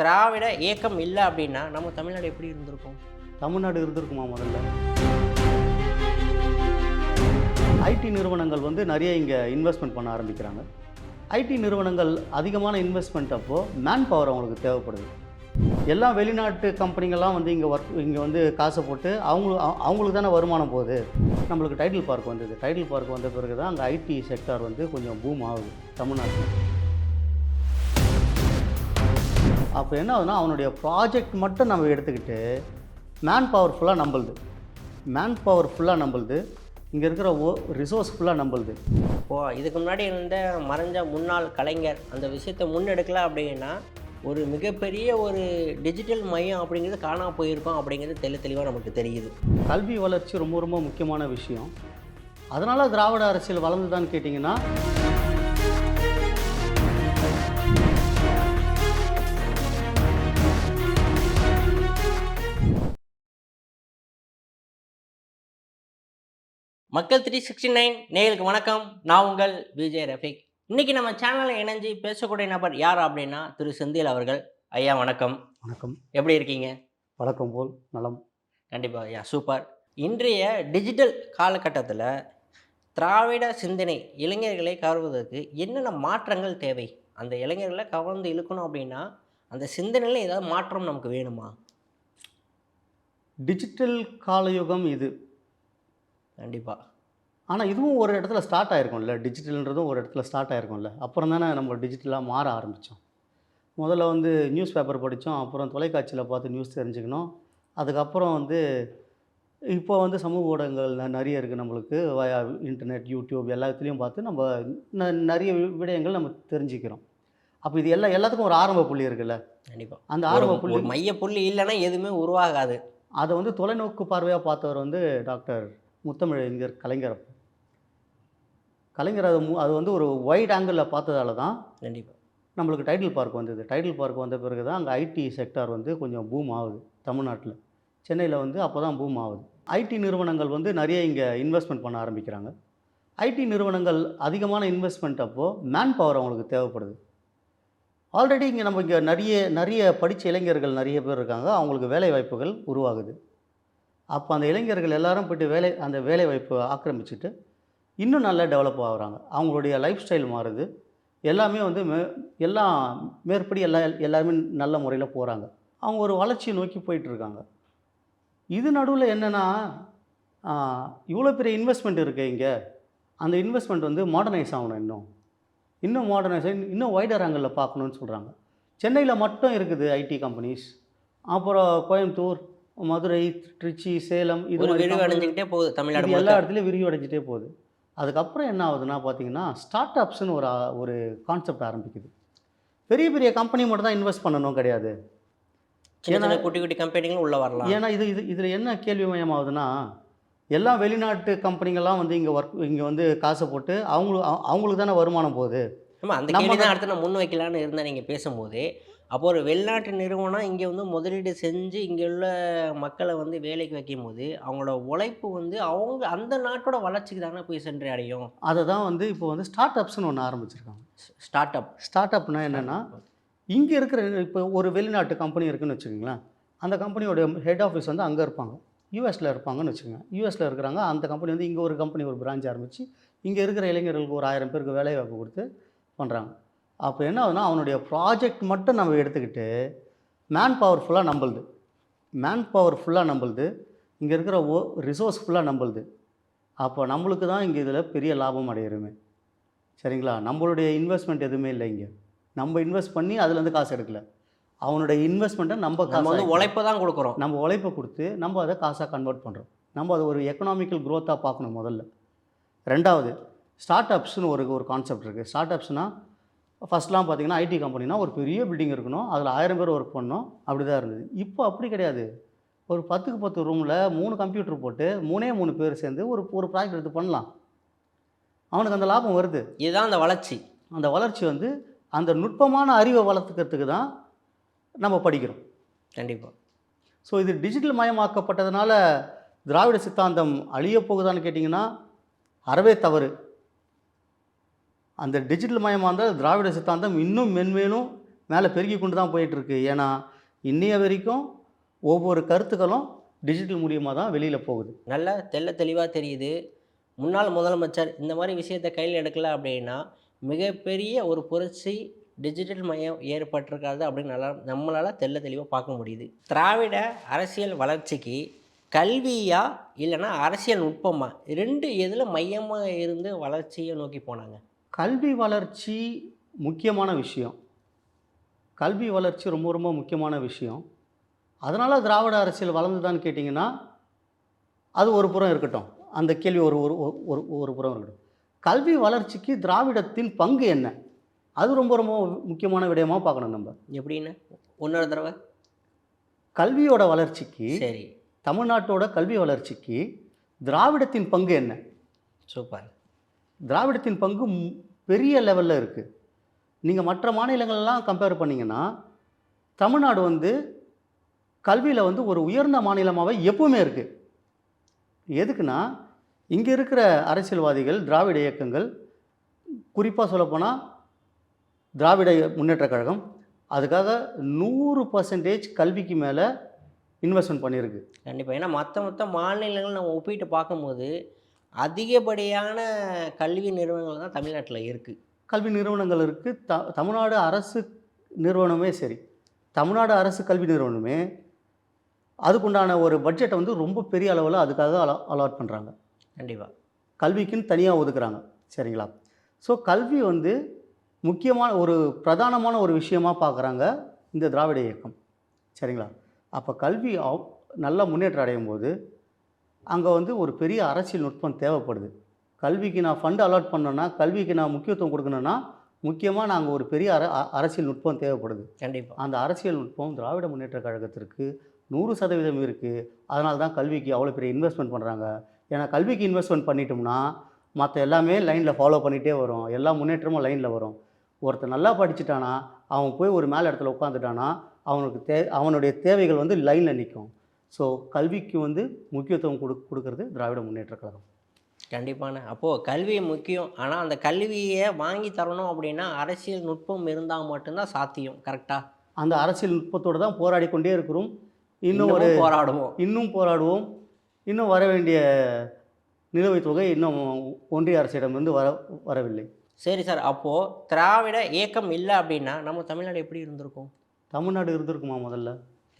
திராவிட இயக்கம் இல்லை அப்படின்னா நம்ம தமிழ்நாடு எப்படி இருந்திருக்கும்? தமிழ்நாடு இருந்திருக்குமா முதல்ல? ஐடி நிறுவனங்கள் வந்து நிறைய இங்கே இன்வெஸ்ட்மெண்ட் பண்ண ஆரம்பிக்கிறாங்க. ஐடி நிறுவனங்கள் அதிகமான இன்வெஸ்ட்மெண்ட் அப்போது மேன் பவர் அவங்களுக்கு தேவைப்படுது. எல்லாம் வெளிநாட்டு கம்பெனிங்கள்லாம் வந்து இங்கே ஒர்க் இங்கே வந்து காசை போட்டு அவங்களுக்கு அவங்களுக்கு தானே வருமானம் போகுது. நம்மளுக்கு டைட்டில் பார்க் வந்தது. டைட்டில் பார்க் வந்த பிறகு தான் அங்கே ஐடி செக்டார் வந்து கொஞ்சம் பூம் ஆகுது தமிழ்நாட்டில். அப்போ என்ன ஆகுதுன்னா அவனுடைய ப்ராஜெக்ட் மட்டும் நம்ம எடுத்துக்கிட்டு மேன் பவர் ஃபுல்லாக நம்பளுது மேன் பவர் ஃபுல்லாக நம்பளுது இங்கே இருக்கிற ஓ ரிசோர்ஸ் ஃபுல்லாக நம்பளுது இப்போ இதுக்கு முன்னாடி இருந்த மறைஞ்ச முன்னாள் கலைஞர் அந்த விஷயத்தை முன்னெடுக்கல அப்படின்னா ஒரு மிகப்பெரிய ஒரு டிஜிட்டல் மையம் அப்படிங்கிறது காணாம போயிருக்கோம் அப்படிங்கிறது தெளி தெளிவாக நமக்கு தெரியுது. கல்வி வளர்ச்சி ரொம்ப ரொம்ப முக்கியமான விஷயம். அதனால் திராவிட அரசியல் வளர்ந்துதான்னு கேட்டிங்கன்னா மக்கள் த்ரீ சிக்ஸ்டி நைன் நேயலுக்கு வணக்கம். நான் உங்கள் விஜய் ரஃபிக். இன்னைக்கு நம்ம சேனலில் இணைஞ்சு பேசக்கூடிய நபர் யார் அப்படின்னா திரு செந்தில் அவர்கள். ஐயா வணக்கம். வணக்கம். எப்படி இருக்கீங்க? வழக்கம் போல் நலம். கண்டிப்பாக ஐயா சூப்பர். இன்றைய டிஜிட்டல் காலகட்டத்தில் திராவிட சிந்தனை இளைஞர்களை கவர்வதற்கு என்னென்ன மாற்றங்கள் தேவை? அந்த இளைஞர்களை கவர்ந்து இழுக்கணும் அப்படின்னா அந்த சிந்தனையில் ஏதாவது மாற்றம் நமக்கு வேணுமா? டிஜிட்டல் காலயுகம் இது. கண்டிப்பாக ஆனால் இதுவும் ஒரு இடத்துல ஸ்டார்ட் ஆயிருக்கும்ல. டிஜிட்டல்ன்றதும் ஒரு இடத்துல ஸ்டார்ட் ஆயிருக்கும்ல. அப்புறம் தானே நம்ம டிஜிட்டலாக மாற ஆரம்பித்தோம் முதல்ல வந்து நியூஸ் பேப்பர் படித்தோம் அப்புறம் தொலைக்காட்சியில் பார்த்து நியூஸ் தெரிஞ்சுக்கணும். அதுக்கப்புறம் வந்து இப்போ வந்து சமூக ஊடகங்கள் நிறைய இருக்குது நம்மளுக்கு. இன்டர்நெட் யூடியூப் எல்லாத்துலேயும் பார்த்து நம்ம நிறைய விடயங்கள் நம்ம தெரிஞ்சுக்கிறோம். அப்போ இது எல்லா எல்லாத்துக்கும் ஒரு ஆரம்ப புள்ளி இருக்குல்ல. கண்டிப்பாக அந்த ஆரம்ப புள்ளி மைய புள்ளி இல்லைன்னா எதுவுமே உருவாகாது. அதை வந்து தொலைநோக்கு பார்வையாக பார்த்தவர் வந்து டாக்டர் முத்தமிழறிஞர் கலைஞர். கலைஞர் அது அது வந்து ஒரு வைட் ஆங்கிளில் பார்த்ததால தான் கண்டிப்பாக நம்மளுக்கு டைட்டில் பார்க் வந்தது. டைட்டில் பார்க் வந்த பிறகு தான் அங்கே ஐடி செக்டார் வந்து கொஞ்சம் பூம் ஆகுது தமிழ்நாட்டில். சென்னையில் வந்து அப்போ தான் பூம் ஆகுது. ஐடி நிறுவனங்கள் வந்து நிறைய இங்கே இன்வெஸ்ட்மெண்ட் பண்ண ஆரம்பிக்கிறாங்க. ஐடி நிறுவனங்கள் அதிகமான இன்வெஸ்ட்மெண்ட் அப்போது மேன் பவர் அவங்களுக்கு தேவைப்படுது. ஆல்ரெடி இங்கே நம்ம இங்கே நிறைய நிறைய படித்த இளைஞர்கள் நிறைய பேர் இருக்காங்க. அவங்களுக்கு வேலை வாய்ப்புகள் உருவாகுது. அப்போ அந்த இளைஞர்கள் எல்லாரும் போயிட்டு வேலை அந்த வேலை வாய்ப்பு ஆக்கிரமிச்சுட்டு இன்னும் நல்லா டெவலப் ஆகுறாங்க. அவங்களுடைய லைஃப் ஸ்டைல் மாறுது. எல்லாமே வந்து மே எல்லாம் மேற்படி எல்லா எல்லாருமே நல்ல முறையில் போகிறாங்க அவங்க ஒரு வளர்ச்சியை நோக்கி போயிட்டுருக்காங்க. இது நடுவில் என்னென்னா இவ்வளோ பெரிய இன்வெஸ்ட்மெண்ட் இருக்கு இங்கே. அந்த இன்வெஸ்ட்மெண்ட் வந்து மாடர்னைஸ் ஆகணும் இன்னும். இன்னும் மாடர்னைஸ் இன்னும் வைடர் ஆங்கிளில் பார்க்கணுன்னு சொல்கிறாங்க சென்னையில் மட்டும் இருக்குது ஐடி கம்பெனிஸ் அப்புறம் கோயம்புத்தூர் மதுரை திருச்சி சேலம் இது ஒரு மாதிரி விரிவு company- அடைஞ்சுக்கிட்டே போகுது தமிழ்நாடு எல்லா. இடத்துலையும் விரிவடைஞ்சிட்டே போகுது. அதுக்கப்புறம் என்ன ஆகுதுன்னா பார்த்தீங்கன்னா ஸ்டார்ட் அப்ஸ்னு ஒரு ஒரு கான்செப்ட் ஆரம்பிக்குது. பெரிய பெரிய கம்பெனி மட்டும் தான் இன்வெஸ்ட் பண்ணணும் கிடையாது. சின்ன குட்டி குட்டி கம்பெனிகளும் உள்ள வரலாம். ஏன்னா இது இது இதில் என்ன கேள்வி மயமாகுதுன்னா எல்லாம் வெளிநாட்டு கம்பெனிங்கெல்லாம் வந்து இங்கே ஒர்க் இங்கே வந்து காசை போட்டு அவங்களுக்கு அவ- அவங்களுக்கு தானே வருமானம் போகுது. ஆமா அந்த கேள்வி தான் அடுத்து நான் முன் வைக்கலான்னு இருந்தேன் நீங்கள் பேசும்போது. அப்போ ஒரு வெளிநாட்டு நிறுவனம் இங்கே வந்து முதலீடு செஞ்சு இங்கே உள்ள மக்களை வந்து வேலைக்கு வைக்கும் போது அவங்களோட உழைப்பு வந்து அவங்க அந்த நாட்டோட வளர்ச்சிக்கு தானே போய் சென்று அடையும். அதை தான் வந்து இப்போ வந்து ஸ்டார்ட் அப்ஸ்னு ஒன்று ஆரம்பிச்சிருக்காங்க. ஸ்டார்ட் அப் ஸ்டார்ட் அப்னா என்னென்னா இங்கே இருக்கிற இப்போ ஒரு வெளிநாட்டு கம்பெனி இருக்குன்னு வச்சுக்கோங்களேன். அந்த கம்பெனியோட ஹெட் ஆஃபீஸ் வந்து அங்கே இருப்பாங்க. யூஎஸில் இருப்பாங்கன்னு வச்சுக்கோங்க. யூஎஸில் இருக்கிறாங்க. அந்த கம்பெனி வந்து இங்கே ஒரு கம்பெனி ஒரு பிரான்ச் ஆரம்பித்து இங்கே இருக்கிற இளைஞர்களுக்கு ஒரு ஆயிரம் பேருக்கு வேலை வாய்ப்பு கொடுத்து பண்ணுறாங்க அப்போ என்ன ஆகுதுன்னா அவனுடைய ப்ராஜெக்ட் மட்டும் நம்ம எடுத்துக்கிட்டு மேன் பவர் ஃபுல்லாக நம்பளுது மேன் பவர் ஃபுல்லாக நம்பளுது இங்கே இருக்கிற ஓ ரிசோர்ஸ் ஃபுல்லாக நம்பளுது அப்போ நம்மளுக்கு தான் இங்கே இதில் பெரிய லாபம் அடையிறோமே. சரிங்களா? நம்மளுடைய இன்வெஸ்ட்மெண்ட் எதுவுமே இல்லை இங்கே. நம்ம இன்வெஸ்ட் பண்ணி அதுலேருந்து காசு எடுக்கல. அவனுடைய இன்வெஸ்ட்மெண்ட்டை நம்ம நம்ம வந்து உழைப்பை தான் கொடுக்குறோம். நம்ம உழைப்பை கொடுத்து நம்ம அதை காசாக கன்வெர்ட் பண்ணுறோம் நம்ம அதை ஒரு எக்கனாமிக்கல் க்ரோத்தாக பார்க்கணும் முதல்ல. ரெண்டாவது ஸ்டார்ட் அப்ஸ்னு ஒரு ஒரு கான்செப்ட் இருக்குது ஸ்டார்ட் அப்ஸ்னால் ஃபஸ்ட்லாம் பார்த்தீங்கன்னா ஐடி கம்பெனினா ஒரு பெரிய பில்டிங் இருக்கணும். அதில் ஆயிரம் பேர் ஒர்க் பண்ணணும். அப்படி தான் இருந்தது. இப்போ அப்படி கிடையாது. ஒரு பத்துக்கு பத்து ரூமில் மூணு கம்ப்யூட்டர் போட்டு மூணே மூணு பேர் சேர்ந்து ஒரு ஒரு ப்ராஜெக்ட் எடுத்து பண்ணலாம். அவனுக்கு அந்த லாபம் வருது. இதுதான் அந்த வளர்ச்சி. அந்த வளர்ச்சி வந்து அந்த நுட்பமான அறிவை வளர்த்துக்கிறதுக்கு தான் நம்ம படிக்கிறோம். கண்டிப்பாக ஸோ இது டிஜிட்டல் மயமாக்கப்பட்டதுனால திராவிட சித்தாந்தம் அழியப் போகுதான்னு கேட்டிங்கன்னா அறவே தவறு. அந்த டிஜிட்டல் மயமாக இருந்தால் திராவிட சித்தாந்தம் இன்னும் மென்மேலும் மேலே பெருகி கொண்டு தான் போயிட்டுருக்கு. ஏன்னா இன்னைய வரைக்கும் ஒவ்வொரு கருத்துக்களும் டிஜிட்டல் மூலியமாக தான் வெளியில் போகுது. நல்லா தெள்ள தெளிவாக தெரியுது. முன்னாள் முதலமைச்சர் இந்த மாதிரி விஷயத்தை கையில் எடுக்கல அப்படின்னா மிகப்பெரிய ஒரு புரட்சி டிஜிட்டல் மயம் ஏற்பட்டிருக்காது அப்படின்னு நல்லா நம்மளால் தெள்ள தெளிவாக பார்க்க முடியுது. திராவிட அரசியல் வளர்ச்சிக்கு கல்வியா இல்லைன்னா அரசியல் நுட்பமா? ரெண்டு எதில் மையமாக இருந்து வளர்ச்சியை நோக்கி போனாங்க? கல்வி வளர்ச்சி முக்கியமான விஷயம். கல்வி வளர்ச்சி ரொம்ப ரொம்ப முக்கியமான விஷயம். அதனால் திராவிட அரசியல் வளர்ந்துதான்னு கேட்டிங்கன்னா அது ஒரு புறம் இருக்கட்டும். அந்த கேள்வி ஒரு ஒரு ஒரு- ஒரு புறம் இருக்கட்டும். கல்வி வளர்ச்சிக்கு திராவிடத்தின் பங்கு என்ன? அது ரொம்ப ரொம்ப முக்கியமான விடயமாக பார்க்கணும் நம்ம. எப்படின்னு? இன்னொரு தடவை. கல்வியோட வளர்ச்சிக்கு சரி. தமிழ்நாட்டோட கல்வி வளர்ச்சிக்கு திராவிடத்தின் பங்கு என்ன? சூப்பர். திராவிடத்தின் பங்கு பெரிய லெவலில் இருக்குது நீங்கள் மற்ற மாநிலங்கள்லாம் கம்பேர் பண்ணிங்கன்னா தமிழ்நாடு வந்து கல்வியில் வந்து ஒரு உயர்ந்த மாநிலமாகவே எப்பவுமே இருக்குது எதுக்குன்னா இங்கே இருக்கிற அரசியல்வாதிகள் திராவிட இயக்கங்கள் குறிப்பாக சொல்லப்போனால் திராவிட முன்னேற்றக் கழகம் அதுக்காக நூறு பர்சன்டேஜ் கல்விக்கு மேலே இன்வெஸ்ட்மெண்ட் பண்ணியிருக்கு. கண்டிப்பாக ஏன்னா மற்ற மொத்த மாநிலங்கள் நம்ம ஒப்பிட்டு பார்க்கும்போது அதிகப்படியான கல்வி நிறுவனங்கள் தான் தமிழ்நாட்டில் இருக்குது கல்வி நிறுவனங்கள் இருக்குது த தமிழ்நாடு அரசு நிறுவனமே சரி. தமிழ்நாடு அரசு கல்வி நிறுவனமே அதுக்குண்டான ஒரு பட்ஜெட்டை வந்து ரொம்ப பெரிய அளவில் அதுக்காக அலா அலாட் பண்ணுறாங்க கண்டிப்பாக கல்விக்குன்னு தனியாக ஒதுக்குறாங்க. சரிங்களா? ஸோ கல்வி வந்து முக்கியமான ஒரு பிரதானமான ஒரு விஷயமா பார்க்குறாங்க இந்த திராவிட இயக்கம். சரிங்களா? அப்போ கல்வி அவ்- நல்லா முன்னேற்றம் அடையும் போது அங்கே வந்து ஒரு பெரிய அரசியல் நுட்பம் தேவைப்படுது. கல்விக்கு நான் ஃபண்டு அலாட் பண்ணேன்னா கல்விக்கு நான் முக்கியத்துவம் கொடுக்கணுன்னா முக்கியமாக நாங்கள் ஒரு பெரிய அர அரசியல் நுட்பம் தேவைப்படுது. கண்டிப்பாக அந்த அரசியல் நுட்பம் திராவிட முன்னேற்ற கழகத்திற்கு நூறு சதவீதம் இருக்குது அதனால தான் கல்விக்கு அவ்வளோ பெரிய இன்வெஸ்ட்மெண்ட் பண்ணுறாங்க ஏன்னா கல்விக்கு இன்வெஸ்ட்மெண்ட் பண்ணிட்டோம்னா மற்ற எல்லாமே லைனில் ஃபாலோ பண்ணிகிட்டே வரும். எல்லா முன்னேற்றமும் லைனில் வரும். ஒருத்தர் நல்லா படிச்சுட்டானா அவன் போய் ஒரு மேல் இடத்துல உட்காந்துட்டானா அவனுக்கு தே அவனுடைய தேவைகள் வந்து லைனில் நிற்கும் ஸோ கல்விக்கு வந்து முக்கியத்துவம் கொடு கொடுக்கறது திராவிட முன்னேற்ற கழகம். கண்டிப்பான அப்போது கல்வி முக்கியம். ஆனால் அந்த கல்வியை வாங்கி தரணும் அப்படின்னா அரசியல் நுட்பம் இருந்தால் மட்டும்தான் சாத்தியம். கரெக்டாக அந்த அரசியல் நுட்பத்தோடு தான் போராடி கொண்டே இருக்கிறோம். இன்னும் ஒரு போராடுவோம். இன்னும் போராடுவோம். இன்னும் வர வேண்டிய நிலுவைத் தொகை இன்னும் ஒன்றிய அரசிடமிருந்து வர வரவில்லை. சரி சார். அப்போது திராவிட இயக்கம் இல்லை அப்படின்னா நம்ம தமிழ்நாடு எப்படி இருந்திருக்கும்? தமிழ்நாடு இருந்திருக்குமா முதல்ல?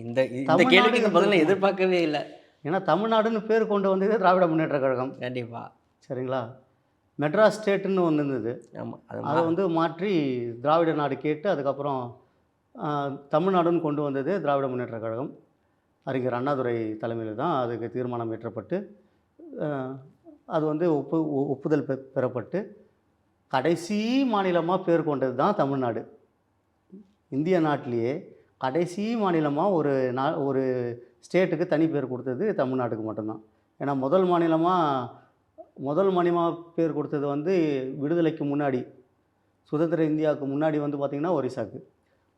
இந்த இந்த கேள்விக்கு பதில்? எதிர்பார்க்கவே இல்லை. ஏன்னா தமிழ்நாடுன்னு பேர் கொண்டு வந்ததே திராவிட முன்னேற்ற கழகம். கண்டிப்பாக சரிங்களா? மெட்ராஸ் ஸ்டேட்டுன்னு ஒன்று இருந்தது. ஆமாம் அது வந்து மாற்றி திராவிட நாடு கேட்டு அதுக்கப்புறம் தமிழ்நாடுன்னு கொண்டு வந்தது திராவிட முன்னேற்ற கழகம். அறிஞர் அண்ணாதுரை தலைமையில் தான் அதுக்கு தீர்மானம் ஏற்றப்பட்டு ஆ, அது வந்து ஒப்பு ஒ- ஒப்புதல் பெ பெறப்பட்டு கடைசி மாநிலமாக பேர் கொண்டது தான் தமிழ்நாடு. இந்திய நாட்டிலேயே கடைசி மாநிலமாக ஒரு நா ஒரு ஸ்டேட்டுக்கு தனி பேர் கொடுத்தது தமிழ்நாட்டுக்கு மட்டும்தான். ஏன்னா முதல் மாநிலமாக முதல் மாநிலமாக பேர் கொடுத்தது வந்து விடுதலைக்கு முன்னாடி சுதந்திர இந்தியாவுக்கு முன்னாடி வந்து பார்த்திங்கன்னா ஒரிசாக்கு.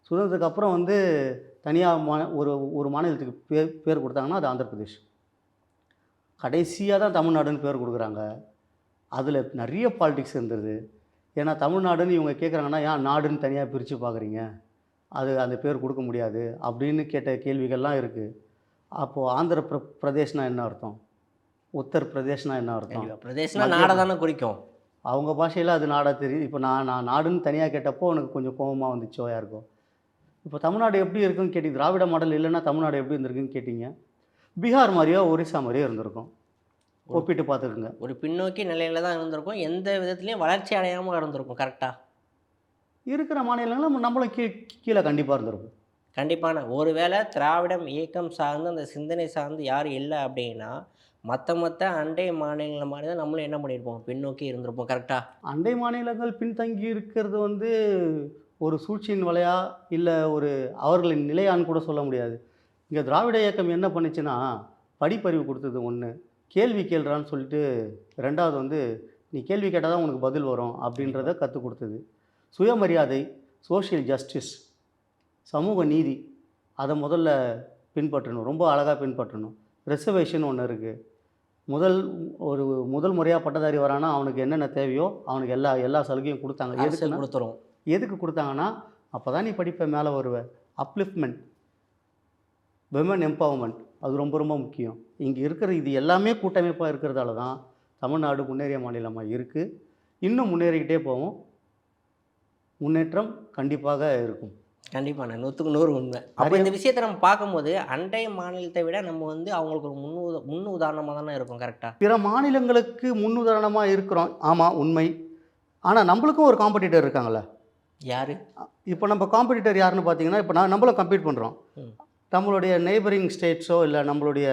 சுதந்திரத்துக்கு அப்புறம் வந்து தனியாக மா ஒரு ஒரு மாநிலத்துக்கு பேர் பேர் கொடுத்தாங்கன்னா அது ஆந்திர பிரதேஷ் கடைசியாக தான் தமிழ்நாடுன்னு பேர் கொடுக்குறாங்க. அதில் நிறைய பாலிடிக்ஸ் இருந்தது. ஏன்னா தமிழ்நாடுன்னு இவங்க கேட்குறாங்கன்னா ஏன் நாடுன்னு தனியாக பிரித்து பார்க்குறீங்க அது அந்த பேர் கொடுக்க முடியாது அப்படின்னு கேட்ட கேள்விகள்லாம் இருக்குது அப்போது ஆந்திர பிர பிரதேஷ்னா என்ன அர்த்தம்? உத்தர் பிரதேஷ்னா என்ன அர்த்தம்? மத்திய நாடை தானே குறிக்கும். அவங்க பாஷையில் அது நாடாக தெரியும் இப்போ நான் நான் நாடுன்னு தனியாக கேட்டப்போ எனக்கு கொஞ்சம் கோபமாக வந்துச்சோ யாருக்கும் இப்போ தமிழ்நாடு எப்படி இருக்குன்னு கேட்டீங்க? திராவிட மாடல் இல்லைன்னா தமிழ்நாடு எப்படி இருந்திருக்குன்னு கேட்டிங்க? பீகார் மாதிரியோ ஒரிசா மாதிரியோ இருந்திருக்கும். ஒப்பிட்டு பார்த்துக்குங்க. ஒரு பின்னோக்கி நிலையில தான் இருந்திருக்கும். எந்த விதத்துலையும் வளர்ச்சி அடையாமல் இருந்திருக்கும் கரெக்டாக இருக்கிற மாநிலங்களும் நம்மளும் கீ கீழே கண்டிப்பாக இருந்திருக்கும். கண்டிப்பான. ஒருவேளை திராவிடம் இயக்கம் சார்ந்து அந்த சிந்தனை சார்ந்து யாரும் இல்லை அப்படின்னா மற்ற மற்ற அண்டை மாநிலங்கள் மாதிரி தான் நம்மளும் என்ன பண்ணியிருப்போம் பின்னோக்கி இருந்திருப்போம். கரெக்டாக அண்டை மாநிலங்கள் பின்தங்கி இருக்கிறது வந்து ஒரு சூழ்ச்சியின் வலையா? இல்லை ஒரு அவர்களின் நிலையான்னு கூட சொல்ல முடியாது. இங்கே திராவிட இயக்கம் என்ன பண்ணுச்சுன்னா படிப்பறிவு கொடுத்தது ஒன்று கேள்வி கேள்றான்னு சொல்லிட்டு ரெண்டாவது வந்து நீ கேள்வி கேட்டால் தான் உனக்கு பதில் வரும் அப்படின்றத கற்றுக் கொடுத்தது. சுயமரியாதை சோஷியல் ஜஸ்டிஸ் சமூக நீதி அதை முதல்ல பின்பற்றணும். ரொம்ப அழகாக பின்பற்றணும். ரிசர்வேஷன் ஒன்று இருக்குது முதல் ஒரு முதல் முறையாக பட்டதாரி வரானா அவனுக்கு என்னென்ன தேவையோ அவனுக்கு எல்லா எல்லா சலுகையும் கொடுத்தாங்க. அரசு எதுக்குன்னா கொடுத்துரும். எதுக்கு கொடுத்தாங்கன்னா அப்போ தான் நீ படிப்ப மேலே வருவ. அப்லிஃப்ட்மெண்ட் விமன் எம்பவர்மெண்ட் அது ரொம்ப ரொம்ப முக்கியம். இங்கே இருக்கிற இது எல்லாமே கூட்டமைப்பாக இருக்கிறதால தான் தமிழ்நாடு முன்னேறிய மாநிலமாக இருக்குது இன்னும் முன்னேறிக்கிட்டே போவோம். முன்னேற்றம் கண்டிப்பாக இருக்கும். கண்டிப்பாண்ணே நூற்றுக்கு நூறு உண்மை. அப்போ இந்த விஷயத்தை நம்ம பார்க்கும்போது அண்டை மாநிலத்தை விட நம்ம வந்து அவங்களுக்கு ஒரு முன் உத முன் உதாரணமாக தானே இருக்கும் கரெக்டாக பிற மாநிலங்களுக்கு முன்னுதாரணமாக இருக்கிறோம். ஆமாம் உண்மை. ஆனால் நம்மளுக்கும் ஒரு காம்படிட்டர் இருக்காங்களே யார்? இப்போ நம்ம காம்படிட்டர் யாருன்னு பார்த்தீங்கன்னா இப்போ நான் நம்மளும் கம்பீட் பண்ணுறோம். நம்மளுடைய நெய்பரிங் ஸ்டேட்ஸோ இல்லை நம்மளுடைய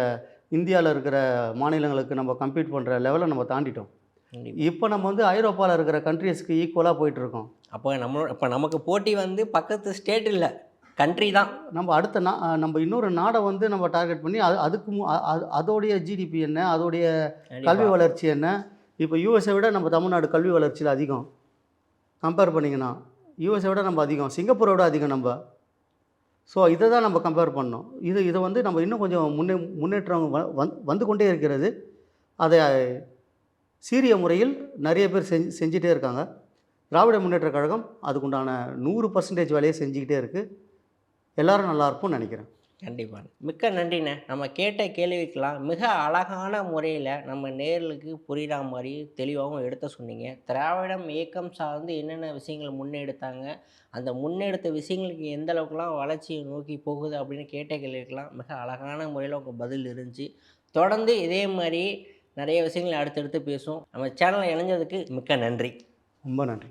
இந்தியாவில் இருக்கிற மாநிலங்களுக்கு நம்ம கம்பீட் பண்ணுற லெவலை நம்ம தாண்டிட்டோம். கண்டிப்பாக இப்போ நம்ம வந்து ஐரோப்பாவில் இருக்கிற கண்ட்ரீஸ்க்கு ஈக்குவலாக போயிட்டுருக்கோம் அப்போ நம்மளோட இப்போ நமக்கு போட்டி வந்து பக்கத்து ஸ்டேட் இல்லை கண்ட்ரி தான். நம்ம அடுத்த நா நம்ம இன்னொரு நாடை வந்து நம்ம டார்கெட் பண்ணி அது அதுக்கு மு- அ- அது- அதோடைய ஜிடிபி என்ன அதோடைய கல்வி. வளர்ச்சி என்ன? இப்போ யூஎஸை விட நம்ம தமிழ்நாடு கல்வி வளர்ச்சியில் அதிகம். கம்பேர் பண்ணிங்கன்னா யூஎஸை விட நம்ம அதிகம். சிங்கப்பூரை விட அதிகம் நம்ம. ஸோ இதை தான் நம்ம கம்பேர் பண்ணோம். இது இதை வந்து நம்ம இன்னும் கொஞ்சம் முன்னே முன்னேற்றம் வ- வந்து கொண்டே இருக்கிறது. அதை சீரிய முறையில் நிறைய பேர் செஞ்சு செஞ்சிட்டே இருக்காங்க. திராவிட முன்னேற்றக் கழகம் அதுக்குண்டான நூறு பர்சன்டேஜ் வேலையை செஞ்சுக்கிட்டே இருக்குது எல்லாரும் நல்லா இருக்கும்னு நினைக்கிறேன். கண்டிப்பாக மிக்க நன்றிண்ணே. நம்ம கேட்ட கேள்விக்கெல்லாம் மிக அழகான முறையில் நம்ம நேர்களுக்கு புரிகிற மாதிரி தெளிவாகவும் எடுத்து சொன்னீங்க. திராவிடம் இயக்கம் சார்ந்து என்னென்ன விஷயங்கள் முன்னெடுத்தாங்க? அந்த முன்னெடுத்த விஷயங்களுக்கு எந்த அளவுக்குலாம் வளர்ச்சியை நோக்கி போகுது அப்படின்னு கேட்ட கேள்விக்கெல்லாம் மிக அழகான முறையில் உங்கள் பதில் இருந்துச்சு. தொடர்ந்து இதே மாதிரி நிறைய விஷயங்களை அடுத்தடுத்து பேசும் நம்ம சேனலை இணைஞ்சதுக்கு மிக்க நன்றி. ரொம்ப நன்றி.